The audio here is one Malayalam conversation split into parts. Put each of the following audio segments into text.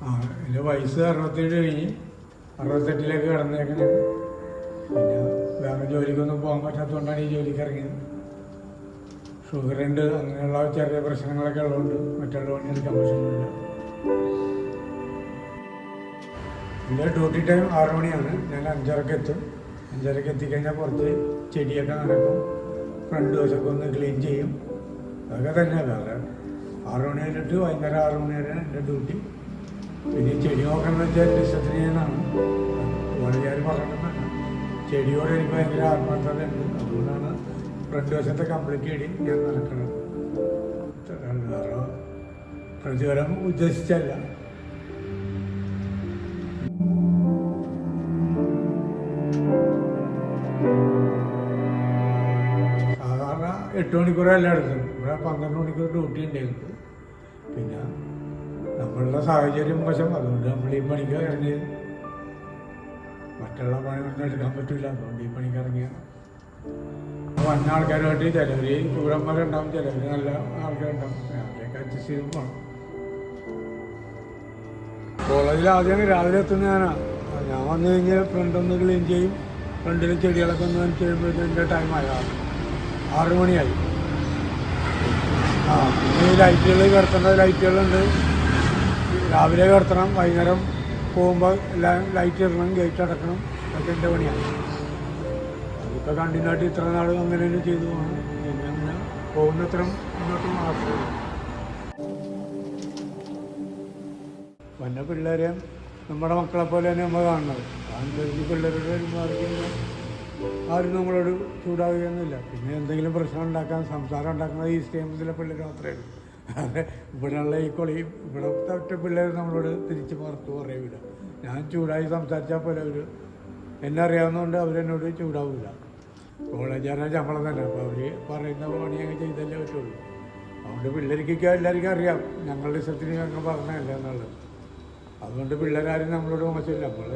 എന്റെ വയസ്സ് അറുപത്തേഴ് കഴിഞ്ഞ് അറുപത്തെട്ടിലേക്ക് കടന്നേക്കണേ. പിന്നെ വേറെ ജോലിക്കൊന്നും പോകാൻ പറ്റാത്തതുകൊണ്ടാണ് ഈ ജോലിക്ക് ഇറങ്ങിയത്. ഷുഗറുണ്ട് അങ്ങനെയുള്ള ചെറിയ പ്രശ്നങ്ങളൊക്കെ ഉള്ളതുകൊണ്ട് മറ്റുള്ള പണിയെടുക്കാൻ പറ്റുന്നില്ല. എന്റെ ഡ്യൂട്ടി ടൈം ആറു മണിയാണ്. ഞാൻ അഞ്ചരക്ക് എത്തും. അഞ്ചരക്ക് എത്തിക്കഴിഞ്ഞാൽ കുറച്ച് ചെടിയൊക്കെ നടക്കും ഫ്രണ്ട് വശമൊക്കെ ഒന്ന് ക്ലീൻ ചെയ്യും. അതൊക്കെ തന്നെ. വേറെ ആറു മണി കഴിഞ്ഞിട്ട് വൈകുന്നേരം ആറു മണി വരെയാണ് എന്റെ ഡ്യൂട്ടി. പിന്നെ ചെടി നോക്കണമെന്ന് വെച്ചാൽ എന്റെ ഇഷ്ടത്തിന് ചെയ്യാനാണ് വളരെ പറഞ്ഞിട്ടല്ല ചെടിയോട് എനിക്ക് ഭയങ്കര ആത്മാർത്ഥത ഉണ്ട് അതുകൊണ്ടാണ് ഫ്രണ്ട് വശത്തെ കംപ്ലീറ്റ് ചെടി ഞാൻ നടക്കുന്നത് വേറെ പ്രതിഫലം ഉദ്ദേശിച്ചല്ല. സാധാരണ എട്ട് മണിക്കൂറല്ല എടുത്തത് ഇവിടെ പന്ത്രണ്ട് മണിക്കൂർ ഡ്യൂട്ടി ഉണ്ട് പിന്നെ നമ്മളുടെ സാഹചര്യം വശം. അതുകൊണ്ട് നമ്മൾ ഈ പണിക്ക് ഇറങ്ങിയത് മറ്റുള്ള പണിയൊന്നും എടുക്കാൻ പറ്റില്ല അതുകൊണ്ട് ഈ പണിക്ക് ഇറങ്ങിയ. വന്ന ആൾക്കാരുമായിട്ട് ചിലവർ കൂടന്മാരുണ്ടാവും ചിലവർ നല്ല ആൾക്കാരുണ്ടാവും. അവരെയൊക്കെ അഡ്ജസ്റ്റ് ചെയ്ത് പോകണം കോളേജിൽ ആദ്യം രാവിലെ എത്തുന്ന ഞാനാ. ഞാൻ വന്നു കഴിഞ്ഞാൽ ഫ്രണ്ട് ഒന്ന് ക്ലീൻ ചെയ്യും. ഫ്രണ്ടിൽ ചെടികളൊക്കെ ഒന്ന് ചെയ്യുമ്പോഴത്തേക്കും ടൈമായോ ആറ് ആറ് മണിയായി. ആ ഈ ലൈറ്റുകൾ കിടത്തേണ്ട ലൈറ്റുകളുണ്ട് രാവിലെ കിടത്തണം വൈകുന്നേരം പോകുമ്പോൾ എല്ലാം ലൈറ്റ് ഇടണം ഗേറ്റ് അടക്കണം അതൊക്കെ എന്റെ പണിയാണ്. അതിപ്പോൾ കണ്ടിന്യൂ ഇത്ര നാൾ അങ്ങനെ തന്നെ ചെയ്തു പോകണം പിന്നെ അങ്ങനെ പോകുന്നത്ര മുന്നോട്ട് മാത്രമേ വന്ന പിള്ളേരെ നമ്മുടെ മക്കളെ പോലെ തന്നെ നമ്മൾ കാണുന്നത്. അനുസരിച്ച് പിള്ളേരുടെ പെരുമാറിക്കഴിഞ്ഞാൽ ആരും നമ്മളോട് ചൂടാവുകയൊന്നുമില്ല. പിന്നെ എന്തെങ്കിലും പ്രശ്നം ഉണ്ടാക്കാൻ സംസാരം ഉണ്ടാക്കുന്നത് ഈ സ്റ്റേമത്തിലെ പിള്ളേർ മാത്രമേ ഉള്ളൂ. അതെ ഇവിടെയുള്ള ഈ കൊളി ഇവിടെ ഒറ്റ പിള്ളേർ നമ്മളോട് തിരിച്ച് പുറത്ത് പറയൂല ഞാൻ ചൂടായി സംസാരിച്ചാൽ പോലെ അവർ എന്നെ അറിയാവുന്നതുകൊണ്ട് അവരെന്നോട് ചൂടാവില്ല കോളേജാണ് ശമ്പളം തന്നെ അപ്പോൾ അവർ പറയുന്ന പണി അങ്ങ് ചെയ്തല്ലേ പറ്റുള്ളൂ. അതുകൊണ്ട് പിള്ളേർക്കൊക്കെ എല്ലാവർക്കും അറിയാം ഞങ്ങളുടെ ഇഷ്ടത്തിന് ഞങ്ങൾ പറഞ്ഞതല്ല എന്നുള്ളത്. അതുകൊണ്ട് പിള്ളേരാരും നമ്മളോട് മോശമില്ല അപ്പോൾ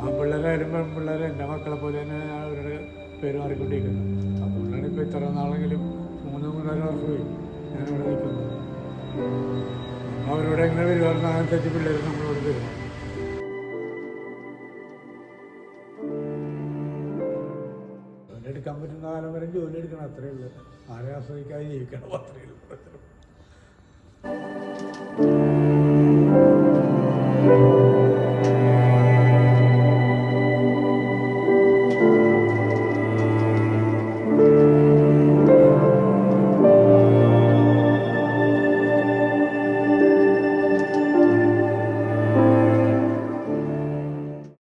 ആ പിള്ളേരായാലും പെൺപിള്ളേരും എന്റെ മക്കളെ പോലെ തന്നെ അവരുടെ പേര് മാറിക്കൊണ്ടിരിക്കുന്നത് അതുകൊണ്ടാണ് ഇപ്പോൾ ഇത്ര നാളെങ്കിലും മൂന്ന് മൂന്നര വർഷമായി ഞാനിവിടെ നിൽക്കുന്നത്. അവരോട് എങ്ങനെ പെരുമാറുന്ന അതനുസരിച്ച് പിള്ളേർ നമ്മളോട് ജോലി എടുക്കാൻ പറ്റുന്ന കാലം വരെ ജോലി എടുക്കണം അത്രയേ ഉള്ളൂ. ആരെ ആശ്രയിക്കാതെ ജീവിക്കണം അത്രയേ ഉള്ളൂ.